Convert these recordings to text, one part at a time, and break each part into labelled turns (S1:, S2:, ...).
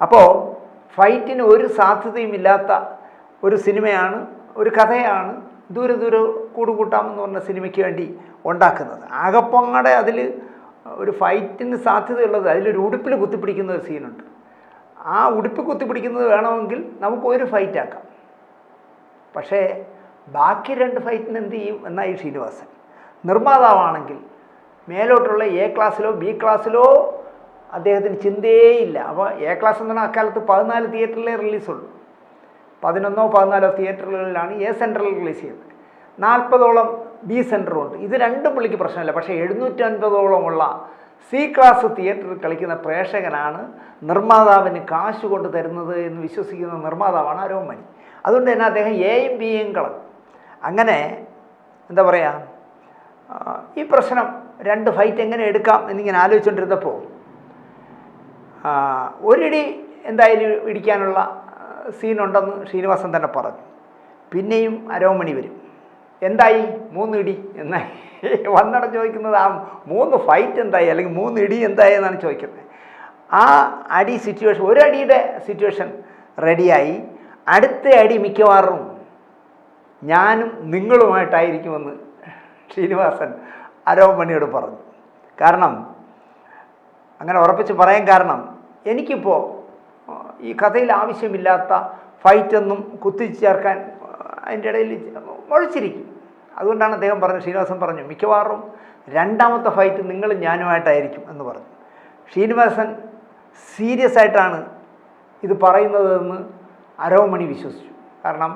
S1: അപ്പോൾ ഫൈറ്റിന് ഒരു സാധ്യതയുമില്ലാത്ത ഒരു സിനിമയാണ് ഒരു കഥയാണ് ദൂരെ ദൂരെ കൂടുകൂട്ടാമെന്ന് പറഞ്ഞ സിനിമയ്ക്ക് വേണ്ടി ഉണ്ടാക്കുന്നത്. ആകപ്പങ്ങടെ അതിൽ ഒരു ഫൈറ്റിന് സാധ്യതയുള്ളത് അതിലൊരു ഉടുപ്പിൽ കുത്തിപ്പിടിക്കുന്ന ഒരു സീനുണ്ട്. ആ ഉടുപ്പിൽ കുത്തിപ്പിടിക്കുന്നത് വേണമെങ്കിൽ നമുക്ക് ഒരു ഫൈറ്റ് ആക്കാം. പക്ഷേ ബാക്കി രണ്ട് ഫൈറ്റിന് എന്ത് ചെയ്യും എന്നായി ശ്രീനിവാസൻ. നിർമ്മാതാവാണെങ്കിൽ മേലോട്ടുള്ള എ ക്ലാസ്സിലോ ബി ക്ലാസ്സിലോ അദ്ദേഹത്തിന് ചിന്തയേയില്ല. അപ്പോൾ എ ക്ലാസ് എന്ന് പറഞ്ഞാൽ അക്കാലത്ത് പതിനാല് തിയേറ്ററിലേ റിലീസുള്ളൂ. പതിനൊന്നോ പതിനാലോ തിയേറ്ററുകളിലാണ് എ സെന്ററിൽ റിലീസ് ചെയ്യുന്നത്. നാൽപ്പതോളം ബി സെന്ററും ഉണ്ട് ഇത് രണ്ടും പുള്ളിക്ക് പ്രശ്നമില്ല. പക്ഷേ എഴുന്നൂറ്റി അൻപതോളമുള്ള സി ക്ലാസ് തിയേറ്ററിൽ കളിക്കുന്ന പ്രേക്ഷകനാണ് നിർമ്മാതാവിന് കാശ് കൊണ്ട് തരുന്നത് എന്ന് വിശ്വസിക്കുന്ന നിർമ്മാതാവാണ് അരോമണി. അതുകൊണ്ട് തന്നെ അദ്ദേഹം എയും ബിയും കളഞ്ഞു. അങ്ങനെ എന്താ പറയുക ഈ പ്രശ്നം രണ്ട് ഫൈറ്റ് എങ്ങനെ എടുക്കാം എന്നിങ്ങനെ ആലോചിച്ചുകൊണ്ടിരുന്നപ്പോൾ ഒരിടി എന്തായാലും ഇടിക്കാനുള്ള സീനുണ്ടെന്ന് ശ്രീനിവാസൻ തന്നെ പറഞ്ഞു. പിന്നെയും അരോമണി വരും. എന്തായി? മൂന്ന് ഇടി എന്നായി. വന്നട ചോദിക്കുന്നത് ആ മൂന്ന് ഫൈറ്റ് എന്തായി? അല്ലെങ്കിൽ മൂന്ന് ഇടി എന്തായി എന്നാണ് ചോദിക്കുന്നത്. ആ അടി സിറ്റുവേഷൻ ഒരു അടിയുടെ സിറ്റുവേഷൻ റെഡിയായി അടുത്ത അടി മിക്കവാറും ഞാനും നിങ്ങളുമായിട്ടായിരിക്കുമെന്ന് ശ്രീനിവാസൻ അരോമണിയോട് പറഞ്ഞു. കാരണം അങ്ങനെ ഉറപ്പിച്ച് പറയാൻ കാരണം എനിക്കിപ്പോൾ ഈ കഥയിൽ ആവശ്യമില്ലാത്ത ഫൈറ്റൊന്നും കുത്തിച്ചേർക്കാൻ അതിന്റെ ഇടയിൽ മുഴച്ചിരിക്കും. അതുകൊണ്ടാണ് അദ്ദേഹം പറഞ്ഞത് ശ്രീനിവാസൻ പറഞ്ഞു മിക്കവാറും രണ്ടാമത്തെ ഫൈറ്റ് നിങ്ങളും ഞാനുമായിട്ടായിരിക്കും എന്ന് പറഞ്ഞു. ശ്രീനിവാസൻ സീരിയസ് ആയിട്ടാണ് ഇത് പറയുന്നതെന്ന് അരവമണി വിശ്വസിച്ചു. കാരണം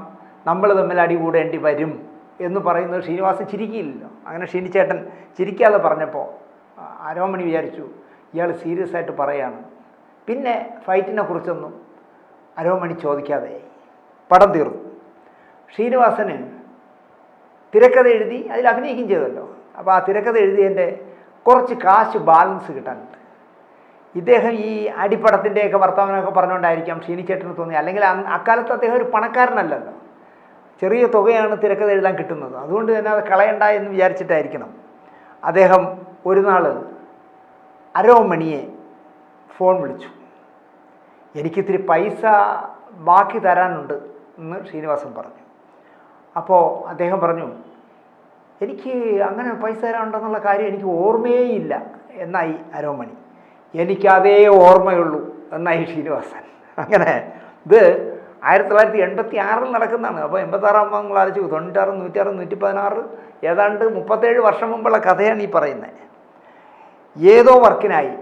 S1: നമ്മൾ തമ്മിൽ അടി കൂടേണ്ടി വരും എന്ന് പറയുന്നത് ശ്രീനിവാസൻ ചിരിക്കില്ലല്ലോ. അങ്ങനെ ശ്രീനിച്ചേട്ടൻ ചിരിക്കാതെ പറഞ്ഞപ്പോൾ അരവമണി വിചാരിച്ചു ഇയാൾ സീരിയസ് ആയിട്ട് പറയാണ്. പിന്നെ ഫൈറ്റിനെ കുറിച്ചൊന്നും അരോമണി ചോദിക്കാതെ പടം തീർന്നു. ശ്രീനിവാസന് തിരക്കഥ എഴുതി അതിൽ അഭിനയിക്കുകയും ചെയ്തല്ലോ. അപ്പോൾ ആ തിരക്കഥ എഴുതിയതിന്റെ കുറച്ച് കാശ് ബാലൻസ് കിട്ടാനുണ്ട്. ഇദ്ദേഹം ഈ അടിപ്പടത്തിന്റെയൊക്കെ വർത്തമാനമൊക്കെ പറഞ്ഞുകൊണ്ടായിരിക്കാം ക്ഷീണിച്ചേട്ടന് തോന്നി അല്ലെങ്കിൽ അക്കാലത്ത് അദ്ദേഹം ഒരു പണക്കാരനല്ലല്ലോ. ചെറിയ തുകയാണ് തിരക്കഥ എഴുതാൻ കിട്ടുന്നത്. അതുകൊണ്ട് തന്നെ അത് കളയണ്ട എന്ന് വിചാരിച്ചിട്ടായിരിക്കണം. അദ്ദേഹം ഒരു നാൾ അരോമണിയെ ഫോൺ വിളിച്ചു. എനിക്കിത്തിരി പൈസ ബാക്കി തരാനുണ്ട് എന്ന് ശ്രീനിവാസൻ പറഞ്ഞു. അപ്പോൾ അദ്ദേഹം പറഞ്ഞു എനിക്ക് അങ്ങനെ പൈസ തരാനുണ്ടെന്നുള്ള കാര്യം എനിക്ക് ഓർമ്മയേയില്ല എന്നായി അരോമണി. എനിക്കതേ ഓർമ്മയുള്ളൂ എന്നായി ശ്രീനിവാസൻ. അങ്ങനെ ഇത് ആയിരത്തി തൊള്ളായിരത്തി എൺപത്തി ആറിൽ നടക്കുന്നതാണ്. അപ്പോൾ എൺപത്താറാം നിങ്ങൾ ആലോചിച്ചു തൊണ്ണൂറ്റാറ് നൂറ്റാറ് നൂറ്റി പതിനാറ് ഏതാണ്ട് മുപ്പത്തേഴ് വർഷം മുമ്പുള്ള കഥയാണ് ഈ പറയുന്നത്. ഏതോ വർക്കിനായി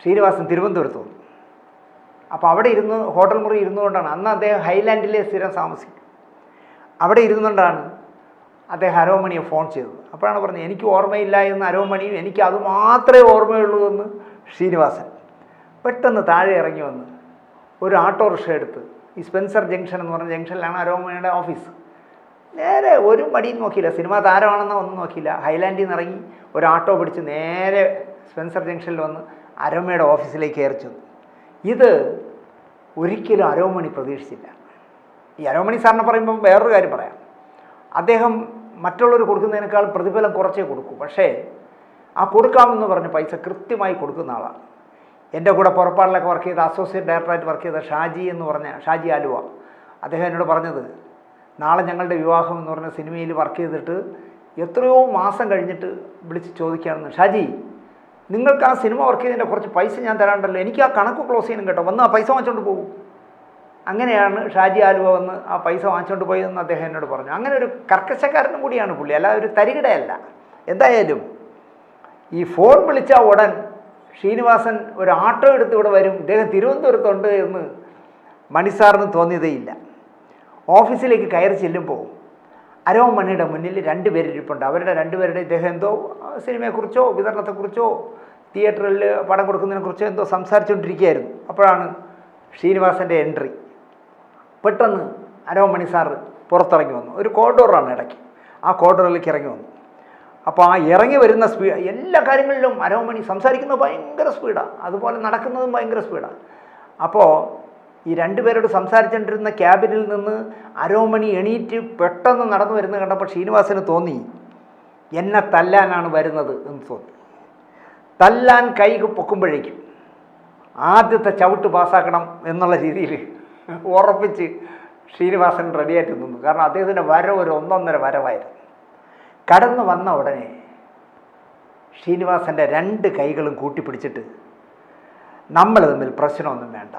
S1: ശ്രീനിവാസൻ തിരുവനന്തപുരത്ത് വന്നു. അപ്പോൾ അവിടെ ഇരുന്ന് ഹോട്ടൽ മുറി ഇരുന്നുകൊണ്ടാണ് അന്ന് അദ്ദേഹം ഹൈലാൻഡിലെ സ്ഥിരം താമസിക്കും. അവിടെ ഇരുന്നുകൊണ്ടാണ് അദ്ദേഹം അരോമണിയെ ഫോൺ ചെയ്തത്. അപ്പോഴാണ് പറഞ്ഞത് എനിക്ക് ഓർമ്മയില്ല എന്ന് അരോമണിയും എനിക്ക് അത് മാത്രമേ ഓർമ്മയുള്ളൂ എന്ന് ശ്രീനിവാസൻ. പെട്ടെന്ന് താഴെ ഇറങ്ങി വന്ന് ഒരു ഓട്ടോറിക്ഷ എടുത്ത് ഈ സ്പെൻസർ ജംഗ്ഷൻ എന്ന് പറഞ്ഞ ജംഗ്ഷനിലാണ് അരോമണിയുടെ ഓഫീസ്. നേരെ ഒരു മടിയും നോക്കിയില്ല. സിനിമ താരമാണെന്നോ ഒന്നും നോക്കിയില്ല. ഹൈലാൻഡിൽ നിന്ന് ഇറങ്ങി ഒരു ഓട്ടോ പിടിച്ച് നേരെ സ്പെൻസർ ജംഗ്ഷനിൽ വന്ന് അരോമയുടെ ഓഫീസിലേക്ക് കയറി ഇത് ഒരിക്കലും അരോമണി പ്രതീക്ഷിച്ചില്ല. ഈ അരോമണി സാറിനെ പറയുമ്പം വേറൊരു കാര്യം പറയാം. അദ്ദേഹം മറ്റുള്ളവർ കൊടുക്കുന്നതിനേക്കാൾ പ്രതിഫലം കുറച്ചേ കൊടുക്കൂ. പക്ഷേ ആ കൊടുക്കാമെന്ന് പറഞ്ഞ പൈസ കൃത്യമായി കൊടുക്കുന്ന ആളാണ്. എന്റെ കൂടെ പുറപ്പാടിലൊക്കെ വർക്ക് ചെയ്ത അസോസിയേറ്റ് ഡയറക്ടറായിട്ട് വർക്ക് ചെയ്ത ഷാജി എന്ന് പറഞ്ഞ ഷാജി ആലുവ. അദ്ദേഹം എന്നോട് പറഞ്ഞത് നാളെ ഞങ്ങളുടെ വിവാഹം എന്ന് പറഞ്ഞ സിനിമയിൽ വർക്ക് ചെയ്തിട്ട് എത്രയോ മാസം കഴിഞ്ഞിട്ട് വിളിച്ച് ചോദിക്കുകയാണെന്ന് ഷാജി നിങ്ങൾക്ക് ആ സിനിമ വർക്ക് ചെയ്തതിന്റെ കുറച്ച് പൈസ ഞാൻ തരാണ്ടല്ലോ എനിക്ക് ആ കണക്ക് ക്ലോസ് ചെയ്യണം കേട്ടോ. വന്ന് ആ പൈസ വാങ്ങിച്ചുകൊണ്ട് പോകും. അങ്ങനെയാണ് ഷാജി ആലുവ വന്ന് ആ പൈസ വാങ്ങിച്ചുകൊണ്ട് പോയതെന്ന് അദ്ദേഹം എന്നോട് പറഞ്ഞു. അങ്ങനെ ഒരു കർക്കശക്കാരനും കൂടിയാണ് പുള്ളി. അല്ല ഒരു തരികിടയല്ല. എന്തായാലും ഈ ഫോൺ വിളിച്ച ഉടൻ ശ്രീനിവാസൻ ഒരു ആട്ടോ എടുത്ത് ഇവിടെ വരും. ഇദ്ദേഹം തിരുവനന്തപുരത്തുണ്ട് എന്ന് മണിസാറിന് തോന്നിയതേയില്ല. ഓഫീസിലേക്ക് കയറി ചെല്ലുമ്പോൾ അരോമണിയുടെ മുന്നിൽ രണ്ട് പേരിരിപ്പുണ്ട് അവരുടെ രണ്ടുപേരുടെ ഇദ്ദേഹം എന്തോ സിനിമയെക്കുറിച്ചോ വിതരണത്തെക്കുറിച്ചോ തിയേറ്ററിൽ പടം കൊടുക്കുന്നതിനെക്കുറിച്ചോ എന്തോ സംസാരിച്ചുകൊണ്ടിരിക്കുകയായിരുന്നു. അപ്പോഴാണ് ശ്രീനിവാസന്റെ എൻട്രി. പെട്ടെന്ന് അരോമണി സാറ് പുറത്തിറങ്ങി വന്നു. ഒരു കോറിഡോറാണ് ഇടയ്ക്ക്. ആ കോറിഡോറിലേക്ക് ഇറങ്ങി വന്നു. അപ്പോൾ ആ ഇറങ്ങി വരുന്ന സ്പീഡ് എല്ലാ കാര്യങ്ങളിലും അരോമണി സംസാരിക്കുന്നത് ഭയങ്കര സ്പീഡാണ് അതുപോലെ നടക്കുന്നതും ഭയങ്കര സ്പീഡാണ് അപ്പോൾ ഈ രണ്ടുപേരോട് സംസാരിച്ചുകൊണ്ടിരുന്ന ക്യാബിനിൽ നിന്ന് അരോമണി എണീറ്റ് പെട്ടെന്ന് നടന്നു വരുന്നത് കണ്ടപ്പോൾ ശ്രീനിവാസന് തോന്നി എന്നെ തല്ലാനാണ് വരുന്നത് എന്ന് തോന്നി. തല്ലാൻ കൈ പൊക്കുമ്പോഴേക്കും ആദ്യത്തെ ചവിട്ട് പാസ്സാക്കണം എന്നുള്ള രീതിയിൽ ഉറപ്പിച്ച് ശ്രീനിവാസൻ റെഡിയായിട്ട് നിന്നു. കാരണം അദ്ദേഹത്തിന്റെ വരവ് ഒരു ഒന്നൊന്നര വരവായിരുന്നു. കടന്നു വന്ന ഉടനെ ശ്രീനിവാസന്റെ രണ്ട് കൈകളും കൂട്ടിപ്പിടിച്ചിട്ട് നമ്മൾ തമ്മിൽ പ്രശ്നമൊന്നും വേണ്ട.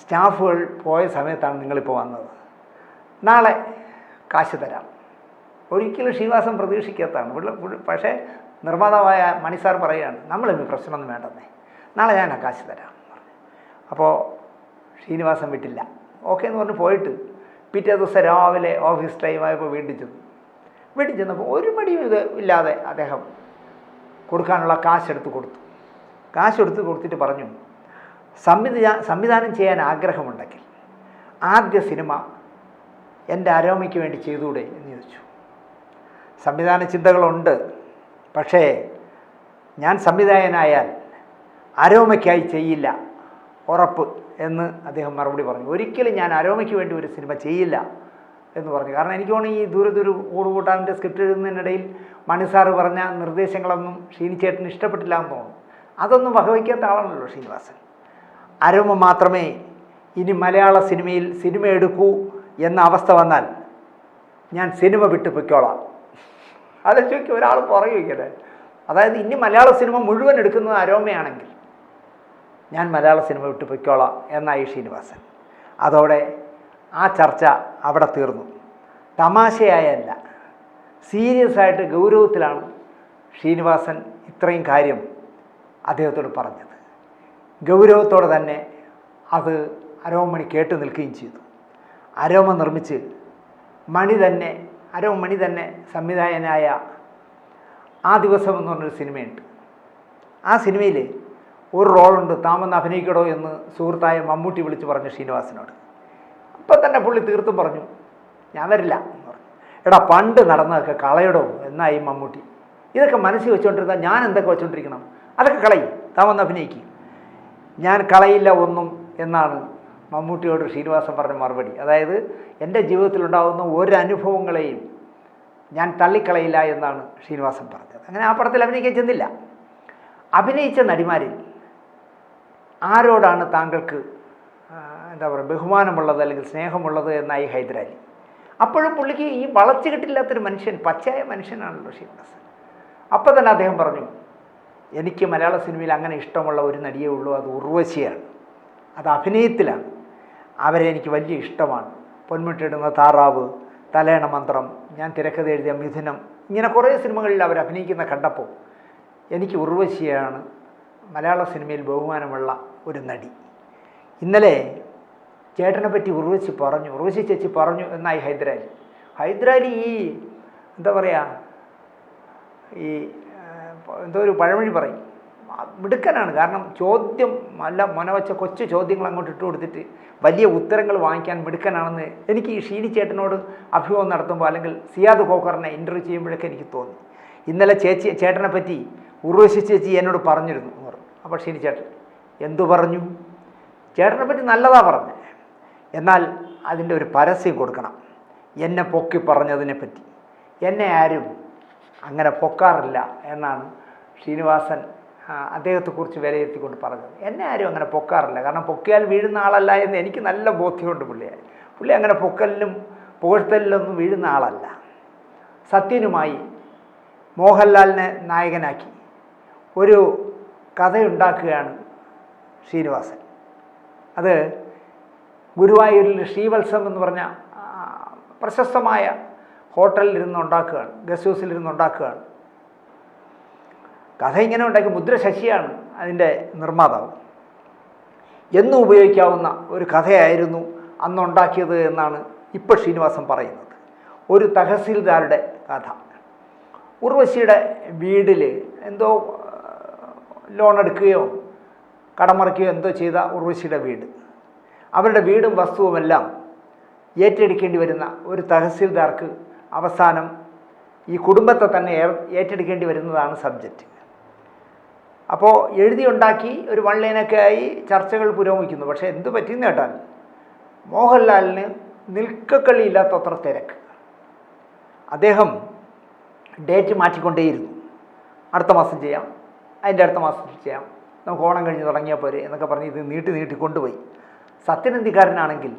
S1: സ്റ്റാഫുകൾ പോയ സമയത്താണ് നിങ്ങളിപ്പോൾ വന്നത്. നാളെ കാശ് തരാം. ഒരിക്കലും ശ്രീവാസം പ്രതീക്ഷിക്കാത്തതാണ്. പക്ഷേ നിർമ്മാതാവായ മണിസാർ പറയുകയാണ് നമ്മളിന്ന് പ്രശ്നമൊന്നും വേണ്ടെന്നേ. നാളെ ഞാൻ ആ കാശ് തരാം. അപ്പോൾ ശ്രീനിവാസൻ വിട്ടില്ല. ഓക്കെ എന്ന് പറഞ്ഞ് പോയിട്ട് പിറ്റേ ദിവസം രാവിലെ ഓഫീസ് ടൈമായപ്പോൾ വീട്ടിൽ ചെന്നു. വീട്ടിൽ ചെന്നപ്പോൾ ഒരു മടിയും ഇത് ഇല്ലാതെ അദ്ദേഹം കൊടുക്കാനുള്ള കാശെടുത്ത് കൊടുത്തു. കാശെടുത്ത് കൊടുത്തിട്ട് പറഞ്ഞു സംവിധാ സംവിധാനം ചെയ്യാൻ ആഗ്രഹമുണ്ടെങ്കിൽ ആദ്യ സിനിമ എന്റെ അരോമയ്ക്ക് വേണ്ടി ചെയ്തുകൂടെ എന്ന് ചോദിച്ചു. സംവിധാന ചിന്തകളുണ്ട് പക്ഷേ ഞാൻ സംവിധായകനായാൽ അരോമയ്ക്കായി ചെയ്യില്ല ഉറപ്പ് എന്ന് അദ്ദേഹം മറുപടി പറഞ്ഞു. ഒരിക്കലും ഞാൻ അരോമയ്ക്ക് വേണ്ടി ഒരു സിനിമ ചെയ്യില്ല എന്ന് പറഞ്ഞു. കാരണം എനിക്ക് തോന്നുന്നു ഈ ദൂരെ ദൂരെ കൂടുകൂട്ടാന്റെ സ്ക്രിപ്റ്റ് എഴുതുന്നതിനിടയിൽ മണി പറഞ്ഞ നിർദ്ദേശങ്ങളൊന്നും ഷീനിച്ചേട്ടന് ഇഷ്ടപ്പെട്ടില്ല എന്ന് തോന്നുന്നു. അതൊന്നും വകവയ്ക്കാത്ത ആളാണല്ലോ ശ്രീനിവാസൻ അരോമ മാത്രമേ ഇനി മലയാള സിനിമയിൽ സിനിമ എടുക്കൂ എന്ന അവസ്ഥ വന്നാൽ ഞാൻ സിനിമ വിട്ടു പൊയ്ക്കോളാം. അത് ചോദിക്കും ഒരാൾ പറയുകയല്ലേ അതായത് ഇനി മലയാള സിനിമ മുഴുവൻ എടുക്കുന്നത് അരോമയാണെങ്കിൽ ഞാൻ മലയാള സിനിമ വിട്ടു പൊയ്ക്കോളാം എന്നായി ശ്രീനിവാസൻ. അതോടെ ആ ചർച്ച അവിടെ തീർന്നു. തമാശയായല്ല സീരിയസ് ആയിട്ട് ഗൗരവത്തിലാണ് ശ്രീനിവാസൻ ഇത്രയും കാര്യം അദ്ദേഹത്തോട് പറഞ്ഞത്. ഗൗരവത്തോടെ തന്നെ അത് അരോമണി കേട്ട് നിൽക്കുകയും ചെയ്തു. അരോമ നിർമ്മിച്ച് മണി തന്നെ അരോമണി തന്നെ സംവിധായകനായ ആ ദിവസം എന്ന് പറഞ്ഞൊരു സിനിമയുണ്ട്. ആ സിനിമയിൽ ഒരു റോളുണ്ട് താമെന്ന് അഭിനയിക്കടോ എന്ന് സുഹൃത്തായ മമ്മൂട്ടി വിളിച്ച് പറഞ്ഞു ശ്രീനിവാസനോട്. അപ്പം തന്നെ പുള്ളി തീർത്തും പറഞ്ഞു ഞാൻ വരില്ല എന്ന് പറഞ്ഞു. എടാ പണ്ട് നടന്നതൊക്കെ കളയടോ എന്നായി മമ്മൂട്ടി. ഇതൊക്കെ മനസ്സിൽ വെച്ചുകൊണ്ടിരുന്നാൽ ഞാൻ എന്തൊക്കെ വെച്ചുകൊണ്ടിരിക്കണം അതൊക്കെ കളയും. താമെന്ന് അഭിനയിക്കും. ഞാൻ കളയില്ല ഒന്നും എന്നാണ് മമ്മൂട്ടിയോട് ശ്രീനിവാസൻ പറഞ്ഞ മറുപടി. അതായത് എന്റെ ജീവിതത്തിലുണ്ടാകുന്ന ഒരു അനുഭവങ്ങളെയും ഞാൻ തള്ളിക്കളയില്ല എന്നാണ് ശ്രീനിവാസൻ പറഞ്ഞത്. അങ്ങനെ ആ പടത്തിൽ അഭിനയിക്കാൻ ചെന്നില്ല. അഭിനയിച്ച നടിമാരിൽ ആരോടാണ് താങ്കൾക്ക് എന്താ പറയുക ബഹുമാനമുള്ളത് അല്ലെങ്കിൽ സ്നേഹമുള്ളത് എന്നായി ഹൈദരാലി? അപ്പോഴും പുള്ളിക്ക് ഈ വളച്ചു കിട്ടില്ലാത്തൊരു മനുഷ്യൻ പച്ചയായ മനുഷ്യനാണല്ലോ ശ്രീനിവാസൻ. അപ്പോൾ തന്നെ അദ്ദേഹം പറഞ്ഞു എനിക്ക് മലയാള സിനിമയിൽ അങ്ങനെ ഇഷ്ടമുള്ള ഒരു നടിയേ ഉള്ളൂ അത് ഉർവശിയാണ്. അത് അഭിനയത്തിലാണ്. അവരെ എനിക്ക് വലിയ ഇഷ്ടമാണ്. പൊന്മുട്ടിടുന്ന താറാവ് തലേണ മന്ത്രം ഞാൻ തിരക്കഥ എഴുതിയ മിഥുനം ഇങ്ങനെ കുറേ സിനിമകളിൽ അവർ അഭിനയിക്കുന്ന കണ്ടപ്പോൾ എനിക്ക് ഉർവശിയാണ് മലയാള സിനിമയിൽ ബഹുമാനമുള്ള ഒരു നടി. ഇന്നലെ ചേട്ടനെ പറ്റി ഉർവശി പറഞ്ഞു ഉർവശി ചേച്ചി പറഞ്ഞു എന്നായി ഹൈദരാലി. ഹൈദരാലി ഈ എന്താ പറയുക ഈ എന്തോ ഒരു പഴമൊഴി പറയും. മിടുക്കനാണ്. കാരണം ചോദ്യം നല്ല മനവച്ച കൊച്ചു ചോദ്യങ്ങൾ അങ്ങോട്ട് ഇട്ട് കൊടുത്തിട്ട് വലിയ ഉത്തരങ്ങൾ വാങ്ങിക്കാൻ മിടുക്കനാണെന്ന് എനിക്ക് ഷീനി ചേട്ടനോട് അഭിമുഖം നടത്തുമ്പോൾ അല്ലെങ്കിൽ സിയാദ് ഖോക്കറിനെ ഇന്റർവ്യൂ ചെയ്യുമ്പോഴൊക്കെ എനിക്ക് തോന്നി. ഇന്നലെ ചേച്ചി ചേട്ടനെ പറ്റി ഉർവശി ചേച്ചി എന്നോട് പറഞ്ഞിരുന്നു എന്ന് പറഞ്ഞു. അപ്പോൾ ഷീനി ചേട്ടൻ എന്തു പറഞ്ഞു? ചേട്ടനെ പറ്റി നല്ലതാ പറഞ്ഞു. എന്നാൽ അതിന്റെ ഒരു പരസ്യം കൊടുക്കണം. എന്നെ പൊക്കി പറഞ്ഞതിനെ പറ്റി. എന്നെ ആരും അങ്ങനെ പൊക്കാറില്ല എന്നാണ് ശ്രീനിവാസൻ അദ്ദേഹത്തെക്കുറിച്ച് വിലയിരുത്തിക്കൊണ്ട് പറഞ്ഞത്. എന്നെ ആരും അങ്ങനെ പൊക്കാറില്ല. കാരണം പൊക്കിയാൽ വീഴുന്ന ആളല്ല എന്ന് എനിക്ക് നല്ല ബോധ്യമുണ്ട് പുള്ളിയെ. പുള്ളി അങ്ങനെ പൊക്കലിലും പുകഴ്ത്തലിലൊന്നും വീഴുന്ന ആളല്ല. സത്യനുമായി മോഹൻലാലിനെ നായകനാക്കി ഒരു കഥയുണ്ടാക്കുകയാണ് ശ്രീനിവാസൻ. അത് ഗുരുവായൂരിൽ ശ്രീവത്സം എന്ന് പറഞ്ഞ പ്രശസ്തമായ ഹോട്ടലിൽ ഇരുന്ന് ഉണ്ടാക്കുകയാണ് ഗസ്റ്റ് ഹൗസിലിരുന്ന് ഉണ്ടാക്കുകയാണ്. കഥ ഇങ്ങനെ ഉണ്ടാക്കി മുദ്ര ശശിയാണ് അതിന്റെ നിർമ്മാതാവ്. എന്നും ഉപയോഗിക്കാവുന്ന ഒരു കഥയായിരുന്നു അന്നുണ്ടാക്കിയത് എന്നാണ് ഇപ്പോൾ ശ്രീനിവാസൻ പറയുന്നത്. ഒരു തഹസീൽദാരുടെ കഥ. ഉർവശിയുടെ വീടിൽ എന്തോ ലോൺ എടുക്കുകയോ കടമറിക്കുകയോ എന്തോ ചെയ്ത ഉർവശിയുടെ വീട്. അവരുടെ വീടും വസ്തുവുമെല്ലാം ഏറ്റെടുക്കേണ്ടി വരുന്ന ഒരു തഹസീൽദാർക്ക് അവസാനം ഈ കുടുംബത്തെ തന്നെ ഏറ്റെടുക്കേണ്ടി വരുന്നതാണ് സബ്ജക്റ്റ്. അപ്പോൾ എഴുതിയുണ്ടാക്കി ഒരു വൺലൈനൊക്കെ ആയി ചർച്ചകൾ പുരോഗമിക്കുന്നു. പക്ഷേ എന്ത് പറ്റിയെന്ന് കേട്ടാൽ മോഹൻലാലിന് നിൽക്കക്കളിയില്ലാത്തത്ര തിരക്ക്. അദ്ദേഹം ഡേറ്റ് മാറ്റിക്കൊണ്ടേയിരുന്നു. അടുത്ത മാസം ചെയ്യാം. അതിന്റെ അടുത്ത മാസം ചെയ്യാം. നമുക്ക് ഓണം കഴിഞ്ഞ് തുടങ്ങിയാൽ പോരെ എന്നൊക്കെ പറഞ്ഞ് ഇത് നീട്ടി നീട്ടി കൊണ്ടുപോയി. സത്യനന്ദിക്കാരനാണെങ്കിൽ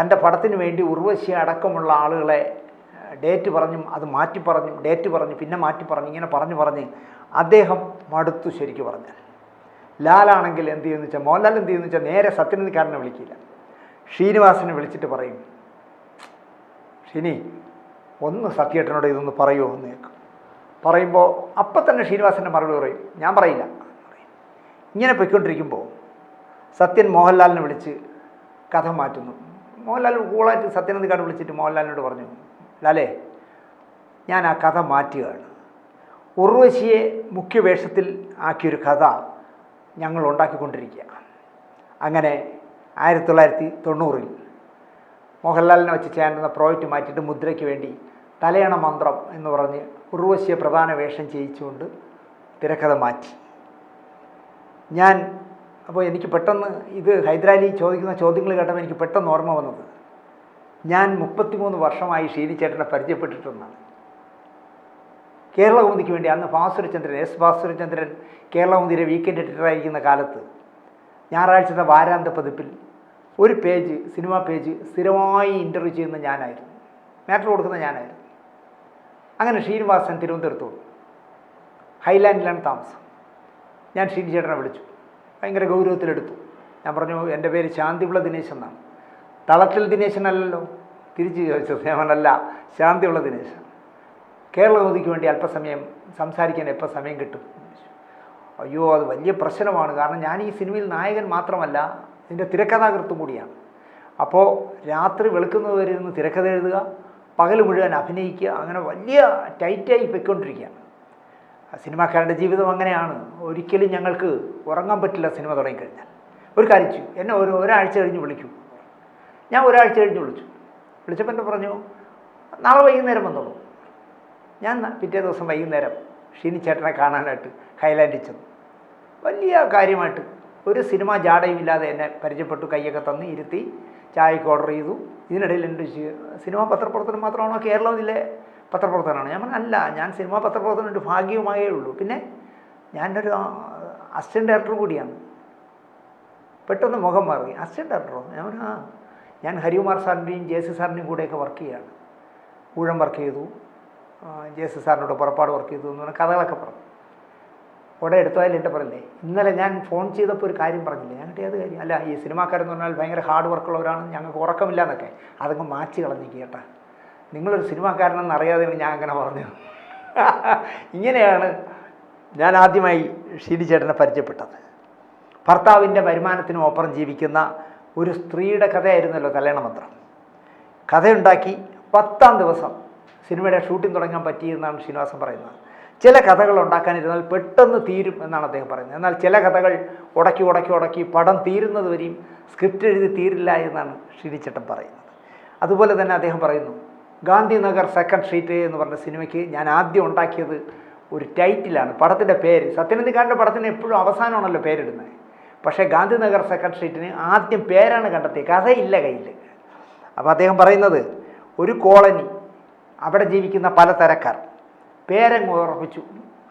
S1: തന്റെ പടത്തിന് വേണ്ടി ഉർവശി അടക്കമുള്ള ആളുകളെ ഡേറ്റ് പറഞ്ഞും അത് മാറ്റി പറഞ്ഞും ഡേറ്റ് പറഞ്ഞു പിന്നെ മാറ്റി പറഞ്ഞു ഇങ്ങനെ പറഞ്ഞു പറഞ്ഞ് അദ്ദേഹം മടുത്തു ശരിക്കും പറഞ്ഞാൽ ലാലാണെങ്കിൽ എന്ത് ചെയ്യുന്നു വെച്ചാൽ മോഹൻലാൽ എന്ത് ചെയ്യുന്നു വെച്ചാൽ നേരെ സത്യനന്ദിക്കാരനെ വിളിക്കില്ല. ശ്രീനിവാസനെ വിളിച്ചിട്ട് പറയും ഷിനി ഒന്ന് സത്യേട്ടനോട് ഇതൊന്ന് പറയുമോ എന്ന് കേൾക്കും. പറയുമ്പോൾ അപ്പം തന്നെ ശ്രീനിവാസന്റെ മറുപടി പറയും ഞാൻ പറയില്ല. ഇങ്ങനെ പൊയ്ക്കൊണ്ടിരിക്കുമ്പോൾ സത്യൻ മോഹൻലാലിനെ വിളിച്ച് കഥ മാറ്റുന്നു. മോഹൻലാൽ കൂളായിട്ട് സത്യനന്ദിക്കാട് വിളിച്ചിട്ട് മോഹൻലാലിനോട് പറഞ്ഞു ലാലേ ഞാൻ ആ കഥ മാറ്റുകയാണ്. ഉർവശിയെ മുഖ്യവേഷത്തിൽ ആക്കിയൊരു കഥ ഞങ്ങൾ ഉണ്ടാക്കിക്കൊണ്ടിരിക്കുക. അങ്ങനെ ആയിരത്തി തൊള്ളായിരത്തി തൊണ്ണൂറിൽ മോഹൻലാലിനെ വെച്ച് ചേരുന്ന പ്രോജക്റ്റ് മാറ്റിയിട്ട് മുദ്രയ്ക്ക് വേണ്ടി തലയണ മന്ത്രം എന്ന് പറഞ്ഞ് ഉർവശിയെ പ്രധാന വേഷം ചെയ്യിച്ചുകൊണ്ട് തിരക്കഥ മാറ്റി. ഞാൻ അപ്പോൾ എനിക്ക് പെട്ടെന്ന് ഇത് ഹൈദരാലി ചോദിക്കുന്ന ചോദ്യങ്ങൾ കേട്ടപ്പോൾ എനിക്ക് പെട്ടെന്ന് ഓർമ്മ വന്നത് ഞാൻ മുപ്പത്തിമൂന്ന് വർഷമായി ഷീനി പരിചയപ്പെട്ടിട്ടുണ്ട് പരിചയപ്പെട്ടിട്ടുണ്ടെന്നാണ് കേരളകൗമുദിക്ക് വേണ്ടി അന്ന് ഭാസുരചന്ദ്രൻ എസ് ഭാസുരചന്ദ്രൻ കേരളകൗമുദിയിലെ വീക്കെൻഡ് എഡിറ്ററായിരിക്കുന്ന കാലത്ത് ഞായറാഴ്ചത്തെ വാരാന്ത പതിപ്പിൽ ഒരു പേജ് സിനിമാ പേജ് സ്ഥിരമായി ഇന്റർവ്യൂ ചെയ്യുന്ന ഞാനായിരുന്നു. മാറ്റർ കൊടുക്കുന്ന ഞാനായിരുന്നു. അങ്ങനെ ശ്രീനിവാസൻ ഹൈലാൻഡ് ഹൈലാൻഡിലാണ് താമസം. ഞാൻ ശ്രീനിചേട്ടനെ ചേട്ടനെ വിളിച്ചു. ഭയങ്കര ഗൗരവത്തിലെടുത്തു. ഞാൻ പറഞ്ഞു എന്റെ പേര് ശാന്തിപിള്ള ദിനേശ് എന്നാണ്. തളത്തിൽ ദിനേശനല്ലല്ലോ. തിരിച്ച് ചോദിച്ചു സേവനല്ല ശാന്തിയുള്ള ദിനേശൻ. കേരളഗോതിക്ക് വേണ്ടി അല്പസമയം സംസാരിക്കാൻ എപ്പോൾ സമയം കിട്ടും? അയ്യോ അത് വലിയ പ്രശ്നമാണ്. കാരണം ഞാൻ ഈ സിനിമയിൽ നായകൻ മാത്രമല്ല ഇതിന്റെ തിരക്കഥാകൃത്തും കൂടിയാണ്. അപ്പോൾ രാത്രി വെളുക്കുന്നതുവരെ ഇരുന്ന് തിരക്കഥ എഴുതുക പകൽ മുഴുവൻ അഭിനയിക്കുക അങ്ങനെ വലിയ ടൈറ്റായി പൊയ്ക്കൊണ്ടിരിക്കുകയാണ്. സിനിമാക്കാരുടെ ജീവിതം അങ്ങനെയാണ്. ഒരിക്കലും ഞങ്ങൾക്ക് ഉറങ്ങാൻ പറ്റില്ല സിനിമ തുടങ്ങിക്കഴിഞ്ഞാൽ. ഒരു കാര്യം ചെയ്യൂ. എന്നെ ഒരു ഒരാഴ്ച കഴിഞ്ഞ് വിളിക്കൂ. ഞാൻ ഒരാഴ്ച കഴിഞ്ഞ് വിളിച്ചു. വിളിച്ചപ്പോൾ എന്നെ പറഞ്ഞു നാളെ വൈകുന്നേരം വന്നോളൂ. ഞാൻ പിറ്റേ ദിവസം വൈകുന്നേരം ഷീനി ചേട്ടനെ കാണാനായിട്ട് ഹൈലാൻഡിൽ ചെന്നു. വലിയ കാര്യമായിട്ട് ഒരു സിനിമ ജാടയുമില്ലാതെ എന്നെ പരിചയപ്പെട്ടു കൈയൊക്കെ തന്ന് ഇരുത്തി ചായക്ക് ഓർഡർ ചെയ്തു. ഇതിനിടയിൽ എന്റെ സിനിമ പത്രപ്രവർത്തനം മാത്രമാണോ കേരളത്തിലെ പത്രപ്രവർത്തനമാണ്? ഞാൻ അല്ല ഞാൻ സിനിമാ പത്രപ്രവർത്തനം ഒരു ഭാഗ്യവുമായേ ഉള്ളൂ. പിന്നെ ഞാനൊരു അസിസ്റ്റന്റ് ഡയറക്ടർ കൂടിയാണ്. പെട്ടെന്ന് മുഖം മാറി. അസിസ്റ്റന്റ് ഡയറക്ടറോ? ഞാൻ ആ ഞാൻ ഹരികുമാർ സാറിന്റെയും ജെ സി സാറിന്റെയും കൂടെയൊക്കെ വർക്ക് ചെയ്യുകയാണ് ഊഴം വർക്ക് ചെയ്തു. ജെ സി സാറിനോട് പുറപ്പാട് വർക്ക് ചെയ്തു എന്ന് പറഞ്ഞ കഥകളൊക്കെ പറഞ്ഞു. ഉടനെ എടുത്താലും എന്റെ പറയില്ലേ ഇന്നലെ ഞാൻ ഫോൺ ചെയ്തപ്പോൾ ഒരു കാര്യം പറഞ്ഞില്ലേ? ഞങ്ങളുടെ ഏത് കാര്യം? അല്ല ഈ സിനിമാക്കാരെന്ന് പറഞ്ഞാൽ ഭയങ്കര ഹാർഡ് വർക്കുള്ളവരാണ് ഞങ്ങൾക്ക് ഉറക്കമില്ല എന്നൊക്കെ അതങ്ങ് മാച്ച് കളഞ്ഞേക്ക് കേട്ടാ. നിങ്ങളൊരു സിനിമാക്കാരനെന്ന് അറിയാതെ ഞാൻ അങ്ങനെ പറഞ്ഞു ഇങ്ങനെയാണ് ഞാൻ ആദ്യമായി ഷീനി ചേട്ടനെ പരിചയപ്പെട്ടത്. ഭർത്താവിന്റെ വരുമാനത്തിനും ഒപ്പം ജീവിക്കുന്ന ഒരു സ്ത്രീയുടെ കഥയായിരുന്നല്ലോ കല്യാണമന്ത്രം കഥയുണ്ടാക്കി പത്താം ദിവസം സിനിമയുടെ ഷൂട്ടിംഗ് തുടങ്ങാൻ പറ്റിയെന്നാണ് ശ്രീനിവാസൻ പറയുന്നത്. ചില കഥകൾ ഉണ്ടാക്കാനിരുന്നാൽ പെട്ടെന്ന് തീരും എന്നാണ് അദ്ദേഹം പറയുന്നത്. എന്നാൽ ചില കഥകൾ ഉടക്കി ഉടക്കി ഉടക്കി പടം തീരുന്നത് വരെയും സ്ക്രിപ്റ്റ് എഴുതി തീരില്ല എന്നാണ് ശ്രീചട്ടൻ പറയുന്നത്. അതുപോലെ തന്നെ അദ്ദേഹം പറയുന്നു ഗാന്ധിനഗർ സെക്കൻഡ് സ്ട്രീറ്റ് എന്ന് പറഞ്ഞ സിനിമയ്ക്ക് ഞാൻ ആദ്യം ഉണ്ടാക്കിയത് ഒരു ടൈറ്റിലാണ്. പടത്തിന്റെ പേര് സത്യനന്ദിക്കാരന്റെ പടത്തിന് എപ്പോഴും അവസാനമാണല്ലോ പേരിടുന്നത്. പക്ഷേ ഗാന്ധിനഗർ സ്ട്രീറ്റിന് ആദ്യം പേരാണ് കണ്ടെത്തിയത്. കഥയില്ല കയ്യിൽ. അപ്പോൾ അദ്ദേഹം പറയുന്നത് ഒരു കോളനി അവിടെ ജീവിക്കുന്ന പല തരക്കാർ. പേരങ്ങ് ഉറപ്പിച്ചു.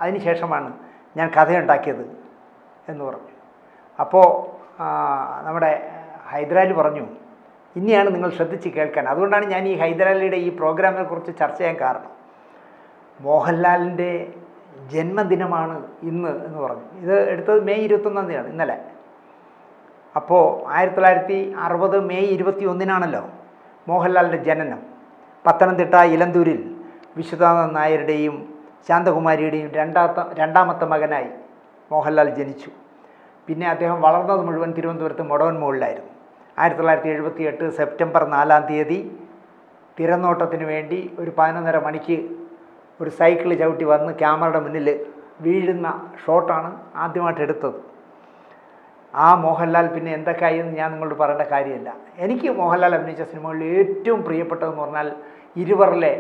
S1: അതിനുശേഷമാണ് ഞാൻ കഥയുണ്ടാക്കിയത്. എന്ന് പറഞ്ഞു. അപ്പോൾ നമ്മുടെ ഹൈദരാലി പറഞ്ഞു ഇനിയാണ് നിങ്ങൾ ശ്രദ്ധിച്ച് കേൾക്കാൻ. അതുകൊണ്ടാണ് ഞാൻ ഈ ഹൈദരാലിയുടെ ഈ പ്രോഗ്രാമിനെ കുറിച്ച് ചർച്ച ചെയ്യാൻ കാരണം. മോഹൻലാലിന്റെ ജന്മദിനമാണ് ഇന്ന് എന്ന് പറഞ്ഞു. ഇത് എടുത്തത് മെയ് ഇരുപത്തൊന്നാം തീയതിയാണ് ഇന്നലെ. അപ്പോൾ ആയിരത്തി തൊള്ളായിരത്തി അറുപത് മെയ് ഇരുപത്തി ഒന്നിനാണല്ലോ മോഹൻലാലിന്റെ ജനനം. പത്തനംതിട്ട ഇലന്തൂരിൽ വിശ്വനാഥൻ നായരുടെയും ശാന്തകുമാരിയുടെയും രണ്ടാമത്തെ രണ്ടാമത്തെ മകനായി മോഹൻലാൽ ജനിച്ചു. പിന്നെ അദ്ദേഹം വളർന്നത് മുഴുവൻ തിരുവനന്തപുരത്ത് മൊടവൻ മുകളിലായിരുന്നു ആയിരത്തി തൊള്ളായിരത്തി എഴുപത്തി എട്ട് സെപ്റ്റംബർ നാലാം തീയതി തിരനോട്ടത്തിന് വേണ്ടി ഒരു പതിനൊന്നര മണിക്ക് ഒരു സൈക്കിൾ ചവിട്ടി വന്ന് ക്യാമറയുടെ മുന്നിൽ വീഴുന്ന ഷോട്ടാണ് ആദ്യമായിട്ട് എടുത്തത് ആ മോഹൻലാൽ പിന്നെ എന്തൊക്കെയായി എന്ന് ഞാൻ നിങ്ങളോട് പറയേണ്ട കാര്യമില്ല. എനിക്ക് മോഹൻലാൽ അഭിനയിച്ച സിനിമകളിൽ ഏറ്റവും പ്രിയപ്പെട്ടതെന്ന് പറഞ്ഞാൽ ഇരുവറിലെ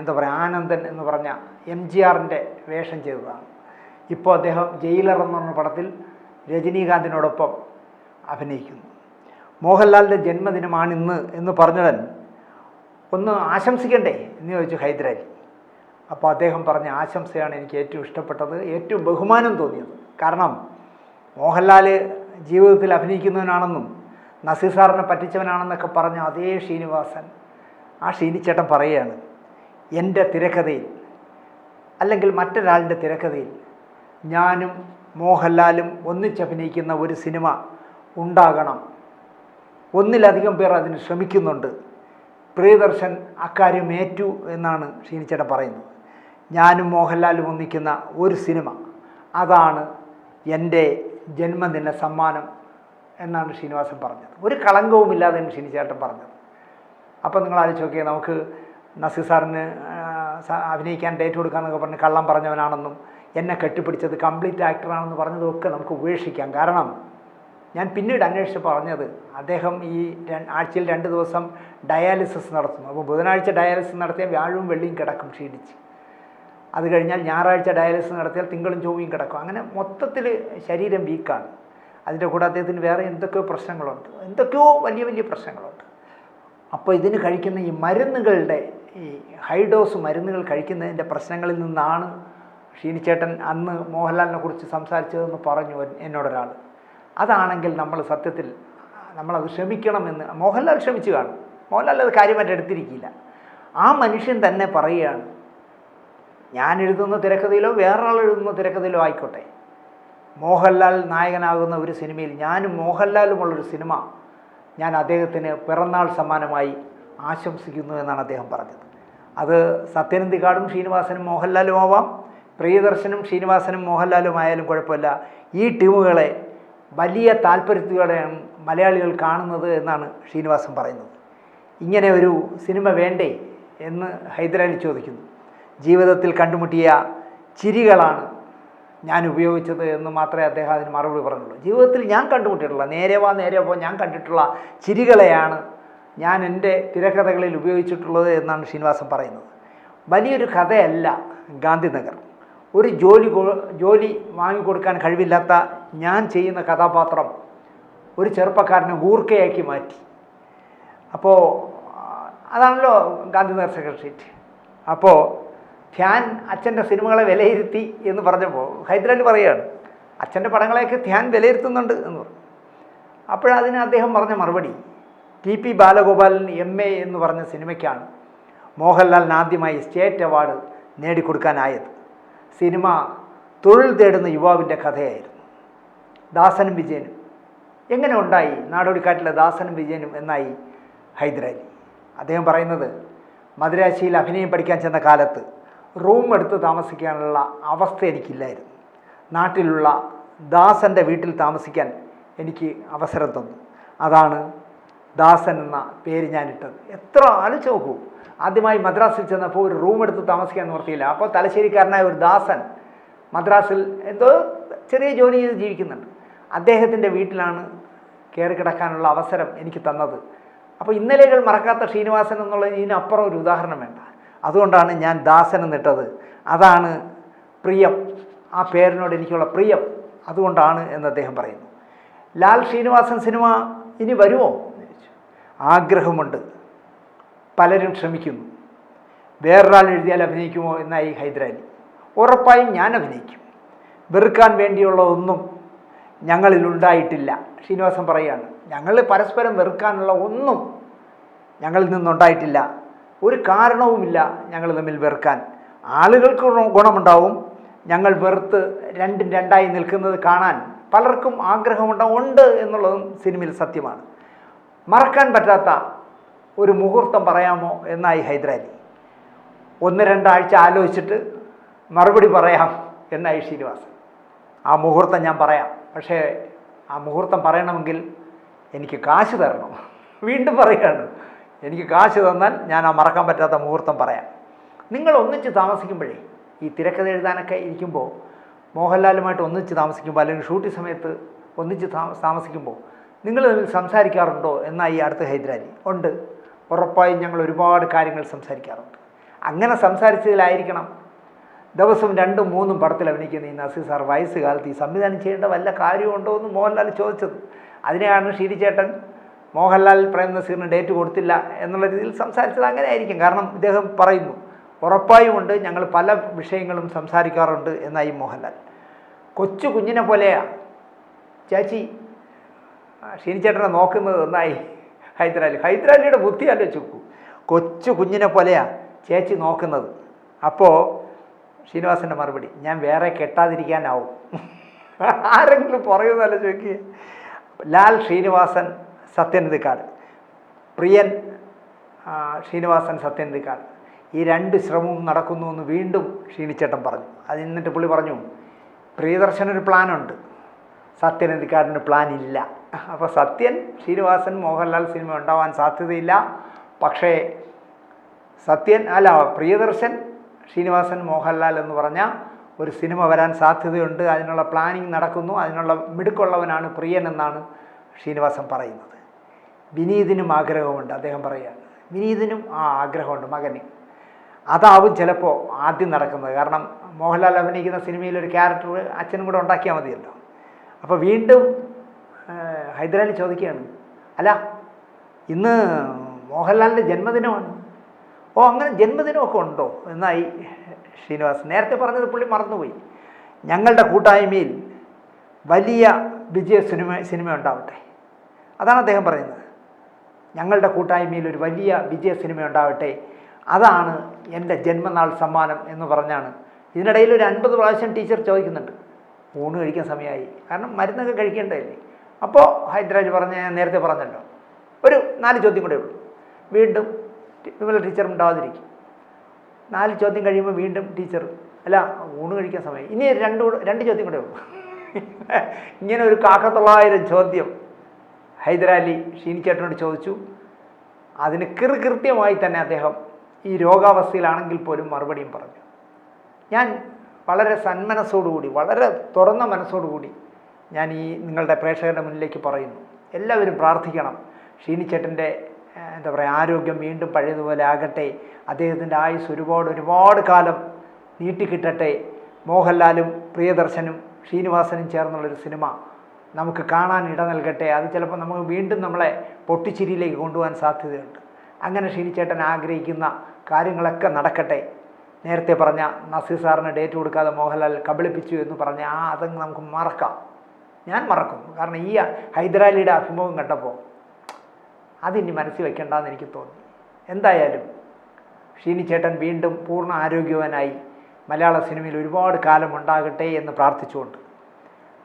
S1: എന്താ പറയുക ആനന്ദൻ എന്ന് പറഞ്ഞ എം ജി ആറിന്റെ വേഷം ചെയ്തതാണ്. ഇപ്പോൾ അദ്ദേഹം ജയിലർ എന്ന് പറഞ്ഞ പടത്തിൽ രജനീകാന്തിനോടൊപ്പം അഭിനയിക്കുന്നു. മോഹൻലാലിന്റെ ജന്മദിനമാണ് ഇന്ന് എന്ന് പറഞ്ഞവൻ ഒന്ന് ആശംസിക്കണ്ടേ എന്ന് ചോദിച്ചു ഹൈദരാലി. അപ്പോൾ അദ്ദേഹം പറഞ്ഞ ആശംസയാണ് എനിക്ക് ഏറ്റവും ഇഷ്ടപ്പെട്ടത് ഏറ്റവും ബഹുമാനം തോന്നിയത്. കാരണം മോഹൻലാൽ ജീവിതത്തിൽ അഭിനയിക്കുന്നവനാണെന്നും നസീർ സാറിനെ പറ്റിച്ചവനാണെന്നൊക്കെ പറഞ്ഞ അതേ ശ്രീനിവാസൻ ആ ഷീനിച്ചേട്ടൻ പറയുകയാണ് എന്റെ തിരക്കഥയിൽ അല്ലെങ്കിൽ മറ്റൊരാളിന്റെ തിരക്കഥയിൽ ഞാനും മോഹൻലാലും ഒന്നിച്ചഭിനയിക്കുന്ന ഒരു സിനിമ ഉണ്ടാകണം. ഒന്നിലധികം പേർ അതിന് ശ്രമിക്കുന്നുണ്ട്. പ്രിയദർശൻ അക്കാര്യം ഏറ്റു എന്നാണ് ഷീനിച്ചേട്ടൻ പറയുന്നത്. ഞാനും മോഹൻലാലും ഒന്നിക്കുന്ന ഒരു സിനിമ അതാണ് എന്റെ ജന്മദിന സമ്മാനം എന്നാണ് ശ്രീനിവാസൻ പറഞ്ഞത്. ഒരു കളങ്കവുമില്ലാതെയാണ് ഷീനിച്ചേട്ടൻ പറഞ്ഞത്. അപ്പോൾ നിങ്ങൾ ആലോചിച്ച് നോക്കിയാൽ നമുക്ക് നസീർ സാറിന് അഭിനയിക്കാൻ ഡേറ്റ് കൊടുക്കാമെന്നൊക്കെ പറഞ്ഞ് കള്ളം പറഞ്ഞവനാണെന്നും എന്നെ കെട്ടിപ്പിടിച്ചത് കംപ്ലീറ്റ് ആക്ടറാണെന്ന് പറഞ്ഞതൊക്കെ നമുക്ക് ഉപേക്ഷിക്കാം. കാരണം ഞാൻ പിന്നീട് അന്വേഷിച്ച് പറഞ്ഞത് അദ്ദേഹം ഈ ആഴ്ചയിൽ രണ്ട് ദിവസം ഡയാലിസിസ് നടത്തുന്നു. അപ്പോൾ ബുധനാഴ്ച ഡയാലിസിസ് നടത്തിയാൽ വ്യാഴവും വെള്ളിയും കിടക്കും ക്ഷീണിച്ച്. അത് കഴിഞ്ഞാൽ ഞായറാഴ്ച ഡയാലിസിസ് നടത്തിയാൽ തിങ്കളും ചൊവ്വയും കിടക്കും. അങ്ങനെ മൊത്തത്തിൽ ശരീരം വീക്കാണ്. അതിന്റെ കൂടെ അദ്ദേഹത്തിന് വേറെ എന്തൊക്കെയോ പ്രശ്നങ്ങളുണ്ട്. എന്തൊക്കെയോ വലിയ വലിയ പ്രശ്നങ്ങളുണ്ട്. അപ്പോൾ ഇതിന് കഴിക്കുന്ന ഈ മരുന്നുകളുടെ ഈ ഹൈഡോസ് മരുന്നുകൾ കഴിക്കുന്നതിന്റെ പ്രശ്നങ്ങളിൽ നിന്നാണ് ഷീനിച്ചേട്ടൻ അന്ന് മോഹൻലാലിനെ കുറിച്ച് സംസാരിച്ചതെന്ന് പറഞ്ഞു എന്നോടൊരാൾ. അതാണെങ്കിൽ നമ്മൾ സത്യത്തിൽ നമ്മളത് ക്ഷമിക്കണമെന്ന് മോഹൻലാൽ ക്ഷമിച്ചു കാണും. മോഹൻലാൽ അത് കാര്യമായിട്ട് എടുത്തിരിക്കില്ല. ആ മനുഷ്യൻ തന്നെ പറയുകയാണ് ഞാൻ എഴുതുന്ന തിരക്കഥയിലോ വേറൊരാൾ എഴുതുന്ന തിരക്കഥയിലോ ആയിക്കോട്ടെ. മോഹൻലാൽ നായകനാകുന്ന ഒരു സിനിമയിൽ ഞാനും മോഹൻലാലുമുള്ളൊരു സിനിമ ഞാൻ അദ്ദേഹത്തിന് പിറന്നാൾ സമ്മാനമായി ആശംസിക്കുന്നു എന്നാണ് അദ്ദേഹം പറഞ്ഞത്. അത് സത്യനന്ദിക്കാടും ശ്രീനിവാസനും മോഹൻലാലും ആവാം. പ്രിയദർശനും ശ്രീനിവാസനും മോഹൻലാലും ആയാലും കുഴപ്പമില്ല. ഈ ടീമുകളെ വലിയ താല്പര്യത്തോടെയാണ് മലയാളികൾ കാണുന്നത് എന്നാണ് ശ്രീനിവാസൻ പറയുന്നത്. ഇങ്ങനെ ഒരു സിനിമ വേണ്ടേ എന്ന് ഹൈദരാലി ചോദിക്കുന്നു. ജീവിതത്തിൽ കണ്ടുമുട്ടിയ ചിരികളാണ് ഞാൻ ഉപയോഗിച്ചത് എന്ന് മാത്രമേ അദ്ദേഹം അതിന് മറുപടി പറഞ്ഞുള്ളൂ. ജീവിതത്തിൽ ഞാൻ കണ്ടുമുട്ടിയിട്ടുള്ള നേരെ വാ നേരെ പോ ഞാൻ കണ്ടിട്ടുള്ള ചിരികളെയാണ് ഞാൻ എന്റെ തിരക്കഥകളിൽ ഉപയോഗിച്ചിട്ടുള്ളത് എന്നാണ് ശ്രീനിവാസൻ പറയുന്നത്. വലിയൊരു കഥയല്ല ഗാന്ധിനഗർ. ഒരു ജോലി ജോലി വാങ്ങിക്കൊടുക്കാൻ കഴിവില്ലാത്ത ഞാൻ ചെയ്യുന്ന കഥാപാത്രം ഒരു ചെറുപ്പക്കാരനെ ഊർക്കയാക്കി മാറ്റി. അപ്പോൾ അതാണല്ലോ ഗാന്ധിനഗർ സെക്രട്ടേറിയറ്റ് അപ്പോൾ ധ്യാൻ അച്ഛന്റെ സിനിമകളെ വിലയിരുത്തി എന്ന് പറഞ്ഞപ്പോൾ ഹൈദരാലി പറയുകയാണ് അച്ഛന്റെ പടങ്ങളെയൊക്കെ ധ്യാൻ വിലയിരുത്തുന്നുണ്ട് എന്ന് പറഞ്ഞു. അപ്പോഴതിന് അദ്ദേഹം പറഞ്ഞ മറുപടി T P Balagopalan M A എന്ന് പറഞ്ഞ സിനിമയ്ക്കാണ് മോഹൻലാലിന് ആദ്യമായി സ്റ്റേറ്റ് അവാർഡ് നേടിക്കൊടുക്കാനായത്. സിനിമ തൊഴിൽ തേടുന്ന യുവാവിന്റെ കഥയായിരുന്നു. ദാസനും വിജയനും. എങ്ങനെ ഉണ്ടായി നാടോടിക്കാട്ടിലെ ദാസനും വിജയനും എന്നായി ഹൈദരാലി. അദ്ദേഹം പറയുന്നത് മദുരാശിയിൽ അഭിനയം പഠിക്കാൻ ചെന്ന കാലത്ത് റൂം എടുത്ത് താമസിക്കാനുള്ള അവസ്ഥ എനിക്കില്ലായിരുന്നു. നാട്ടിലുള്ള ദാസന്റെ വീട്ടിൽ താമസിക്കാൻ എനിക്ക് അവസരം തന്നു. അതാണ് ദാസൻ എന്ന പേര് ഞാനിട്ടത്. എത്ര ആലോചിച്ച് നോക്കൂ. ആദ്യമായി മദ്രാസിൽ ചെന്നപ്പോൾ ഒരു റൂം എടുത്ത് താമസിക്കാൻ നിർത്തിയില്ല അപ്പോൾ തലശ്ശേരിക്കാരനായ ഒരു ദാസൻ മദ്രാസിൽ എന്തോ ചെറിയ ജോലി ചെയ്ത് ജീവിക്കുന്നുണ്ട്. അദ്ദേഹത്തിന്റെ വീട്ടിലാണ് കയറി കിടക്കാനുള്ള അവസരം എനിക്ക് തന്നത്. അപ്പോൾ ഇന്നലെകൾ മറക്കാത്ത ശ്രീനിവാസൻ എന്നുള്ള ഇതിനപ്പുറം ഒരു ഉദാഹരണം വേണ്ട. അതുകൊണ്ടാണ് ഞാൻ ദാസൻ എന്നിട്ടത് അതാണ് പ്രിയം. ആ പേരിനോട് എനിക്കുള്ള പ്രിയം. അതുകൊണ്ടാണ് എന്ന് അദ്ദേഹം പറയുന്നു. ലാൽ ശ്രീനിവാസൻ സിനിമ ഇനി വരുമോ? ആഗ്രഹമുണ്ട്. പലരും ശ്രമിക്കുന്നു. വേറൊരാൾ എഴുതിയാൽ അഭിനയിക്കുമോ എന്നായി ഹൈദരാലി. ഉറപ്പായും ഞാൻ അഭിനയിക്കും. വെറുക്കാൻ വേണ്ടിയുള്ള ഒന്നും ഞങ്ങളിൽ ഉണ്ടായിട്ടില്ല. ശ്രീനിവാസൻ പറയുകയാണ് ഞങ്ങൾ പരസ്പരം വെറുക്കാനുള്ള ഒന്നും ഞങ്ങളിൽ നിന്നുണ്ടായിട്ടില്ല. ഒരു കാരണവുമില്ല ഞങ്ങൾ തമ്മിൽ വെറുക്കാൻ. ആളുകൾക്ക് ഗുണം- ഗുണമുണ്ടാവും. ഞങ്ങൾ വെറുത്ത് രണ്ടും രണ്ടായി നിൽക്കുന്നത് കാണാൻ പലർക്കും ആഗ്രഹമുണ്ടാവും ഉണ്ട് എന്നുള്ളതും സിനിമയിൽ സത്യമാണ്. മറക്കാൻ പറ്റാത്ത ഒരു മുഹൂർത്തം പറയാമോ എന്നായി ഹൈദരാലി. ഒന്ന് രണ്ടാഴ്ച ആലോചിച്ചിട്ട് മറുപടി പറയാം എന്നായി ശ്രീനിവാസൻ. ആ മുഹൂർത്തം ഞാൻ പറയാം. പക്ഷേ ആ മുഹൂർത്തം പറയണമെങ്കിൽ എനിക്ക് കാശ് തരണം. വീണ്ടും പറയുകയാണ് എനിക്ക് കാശ് തന്നാൽ ഞാൻ ആ മറക്കാൻ പറ്റാത്ത മുഹൂർത്തം പറയാം. നിങ്ങൾ ഒന്നിച്ച് താമസിക്കുമ്പോഴേ ഈ തിരക്കഥ എഴുതാനൊക്കെ ഇരിക്കുമ്പോൾ മോഹൻലാലുമായിട്ട് ഒന്നിച്ച് താമസിക്കുമ്പോൾ അല്ലെങ്കിൽ ഷൂട്ടിംഗ് സമയത്ത് ഒന്നിച്ച് താമസിക്കുമ്പോൾ നിങ്ങൾ സംസാരിക്കാറുണ്ടോ ഈ അടുത്ത ഹൈദരാലി? ഉണ്ട്. ഉറപ്പായും ഞങ്ങൾ ഒരുപാട് കാര്യങ്ങൾ സംസാരിക്കാറുണ്ട്. അങ്ങനെ സംസാരിച്ചതിലായിരിക്കണം. ദിവസം രണ്ടും മൂന്നും പടത്തിൽ അഭിനയിക്കുന്ന ഈ നസീർ സാർ വയസ്സുകാലത്ത് ഈ സംവിധാനം ചെയ്യേണ്ട വല്ല കാര്യമുണ്ടോ എന്ന് മോഹൻലാൽ ചോദിച്ചത്. അതിനെയാണ് ഷീരിച്ചേട്ടൻ മോഹൻലാൽ പറയുന്ന നസീറിന് ഡേറ്റ് കൊടുത്തില്ല എന്നുള്ള രീതിയിൽ സംസാരിച്ചത് അങ്ങനെ ആയിരിക്കും കാരണം ഇദ്ദേഹം പറയുന്നു ഉറപ്പായും ഉണ്ട് ഞങ്ങൾ പല വിഷയങ്ങളും സംസാരിക്കാറുണ്ട് എന്നായി മോഹൻലാൽ. കൊച്ചു കുഞ്ഞിനെ പോലെയാ ചേച്ചി. ഷീനിച്ചേട്ടനെ നോക്കുന്നത് എന്നായി ഹൈദരാലി ഹൈദരാലിയുടെ ബുദ്ധി ആലോചിച്ചു കൊച്ചു കുഞ്ഞിനെ പോലെയാ ചേച്ചി നോക്കുന്നത്. അപ്പോൾ ശ്രീനിവാസന്റെ മറുപടി ഞാൻ വേറെ കെട്ടാതിരിക്കാനാവും. ആരെങ്കിലും പറയുന്നല്ല ചോദിക്കുക ലാൽ ശ്രീനിവാസൻ സത്യനന്ദിക്കാട് പ്രിയൻ ശ്രീനിവാസൻ സത്യനന്ദിക്കാട് ഈ രണ്ട് ശ്രമവും നടക്കുന്നു എന്ന് വീണ്ടും ക്ഷീണിച്ചേട്ടൻ പറഞ്ഞു. അത് എന്നിട്ട് പുള്ളി പറഞ്ഞു പ്രിയദർശനൊരു പ്ലാനുണ്ട് സത്യനന്ദിക്കാടിന് പ്ലാൻ ഇല്ല അപ്പോൾ സത്യൻ ശ്രീനിവാസൻ മോഹൻലാൽ സിനിമ ഉണ്ടാവാൻ സാധ്യതയില്ല. പക്ഷേ സത്യൻ അല്ല പ്രിയദർശൻ ശ്രീനിവാസൻ മോഹൻലാൽ എന്ന് പറഞ്ഞ ഒരു സിനിമ വരാൻ സാധ്യതയുണ്ട്. അതിനുള്ള പ്ലാനിങ് നടക്കുന്നു. അതിനുള്ള മിടുക്കുള്ളവനാണ് പ്രിയൻ എന്നാണ് ശ്രീനിവാസൻ പറയുന്നത്. വിനീതിനും ആഗ്രഹമുണ്ട് അദ്ദേഹം പറയുക. വിനീതിനും ആ ആഗ്രഹമുണ്ട് മകന്. അതാവും ചിലപ്പോൾ ആദ്യം നടക്കുന്നത്. കാരണം മോഹൻലാൽ അഭിനയിക്കുന്ന സിനിമയിലൊരു ക്യാരക്ടർ അച്ഛനും കൂടെ ഉണ്ടാക്കിയാൽ മതിയല്ലോ. അപ്പോൾ വീണ്ടും ഹൈദരാലി ചോദിക്കുകയാണ്. അല്ല ഇന്ന് മോഹൻലാലിന്റെ ജന്മദിനമാണ്. ഓ അങ്ങനെ ജന്മദിനമൊക്കെ ഉണ്ടോ? എന്നായി ശ്രീനിവാസ് നേരത്തെ പറഞ്ഞത് പുള്ളി മറന്നുപോയി. ഞങ്ങളുടെ കൂട്ടായ്മയിൽ വലിയ വിജയ സിനിമ സിനിമ ഉണ്ടാവട്ടെ അതാണ് അദ്ദേഹം പറയുന്നത്. ഞങ്ങളുടെ കൂട്ടായ്മയിൽ ഒരു വലിയ വിജയ സിനിമ ഉണ്ടാവട്ടെ. അതാണ് എന്റെ ജന്മനാൾ സമ്മാനം എന്ന് പറഞ്ഞാണ്. ഇതിനിടയിൽ ഒരു അൻപത് പ്രാവശ്യം ടീച്ചർ ചോദിക്കുന്നുണ്ട് ഊണ് കഴിക്കാൻ സമയമായി? കാരണം മരുന്നൊക്കെ കഴിക്കേണ്ടതല്ലേ? അപ്പോൾ ഹൈദരാജ് പറഞ്ഞ ഞാൻ നേരത്തെ പറഞ്ഞല്ലോ ഒരു നാല് ചോദ്യം കൂടെ ഉള്ളൂ. വീണ്ടും വിമല ടീച്ചർ ഉണ്ടാവാതിരിക്കും നാല് ചോദ്യം കഴിയുമ്പോൾ വീണ്ടും ടീച്ചർ അല്ല ഊണ് കഴിക്കാൻ സമയം ഇനി രണ്ട് രണ്ട് ചോദ്യം കൂടെ ഉള്ളൂ. ഇങ്ങനെ ഒരു കാക്കത്തൊള്ളായിരം ചോദ്യം. ഹൈദരാലി ഷീനിച്ചേട്ടനോട് ചോദിച്ചു അതിന് കൃത്യമായി തന്നെ അദ്ദേഹം ഈ രോഗാവസ്ഥയിലാണെങ്കിൽ പോലും മറുപടിയും പറഞ്ഞു. ഞാൻ വളരെ സന്മനസ്സോടുകൂടി വളരെ തുറന്ന മനസ്സോടുകൂടി ഞാൻ ഈ നിങ്ങളുടെ പ്രേക്ഷകരുടെ മുന്നിലേക്ക് പറയുന്നു. എല്ലാവരും പ്രാർത്ഥിക്കണം. ഷീനിച്ചേട്ടന്റെ എന്താ പറയുക ആരോഗ്യം വീണ്ടും പഴയതുപോലെ ആകട്ടെ. അദ്ദേഹത്തിന്റെ ആയുസ് ഒരുപാട് ഒരുപാട് കാലം നീട്ടിക്കിട്ടട്ടെ. മോഹൻലാലും പ്രിയദർശനും ശ്രീനിവാസനും ചേർന്നുള്ളൊരു സിനിമ നമുക്ക് കാണാൻ ഇട നൽകട്ടെ. അത് ചിലപ്പോൾ നമുക്ക് വീണ്ടും നമ്മളെ പൊട്ടിച്ചിരിയിലേക്ക് കൊണ്ടുപോകാൻ സാധ്യതയുണ്ട്. അങ്ങനെ ഷീനിച്ചേട്ടൻ ആഗ്രഹിക്കുന്ന കാര്യങ്ങളൊക്കെ നടക്കട്ടെ. നേരത്തെ പറഞ്ഞ നസീർ സാറിന് ഡേറ്റ് കൊടുക്കാതെ മോഹൻലാൽ കബളിപ്പിച്ചു എന്ന് പറഞ്ഞ ആ അതങ്ങ് നമുക്ക് മറക്കാം. ഞാൻ മറക്കും. കാരണം ഈ ഹൈദരാലിയുടെ അഭിമുഖം കണ്ടപ്പോൾ അതിനി മനസ്സിൽ വെക്കേണ്ടെന്ന് എനിക്ക് തോന്നി. എന്തായാലും ഷീനിച്ചേട്ടൻ വീണ്ടും പൂർണ ആരോഗ്യവാനായി മലയാള സിനിമയിൽ ഒരുപാട് കാലം ഉണ്ടാകട്ടെ എന്ന് പ്രാർത്ഥിച്ചുകൊണ്ട്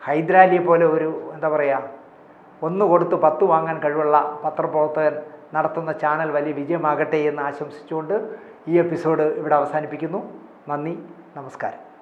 S1: ഹൈദരാലിയെ പോലെ ഒരു എന്താ പറയുക ഒന്ന് കൊടുത്ത് പത്ത് വാങ്ങാൻ കഴിവുള്ള പത്രപ്രവർത്തകൻ നടത്തുന്ന ചാനൽ വലിയ വിജയമാകട്ടെ എന്ന് ആശംസിച്ചുകൊണ്ട് ഈ എപ്പിസോഡ് ഇവിടെ അവസാനിപ്പിക്കുന്നു. നന്ദി നമസ്കാരം.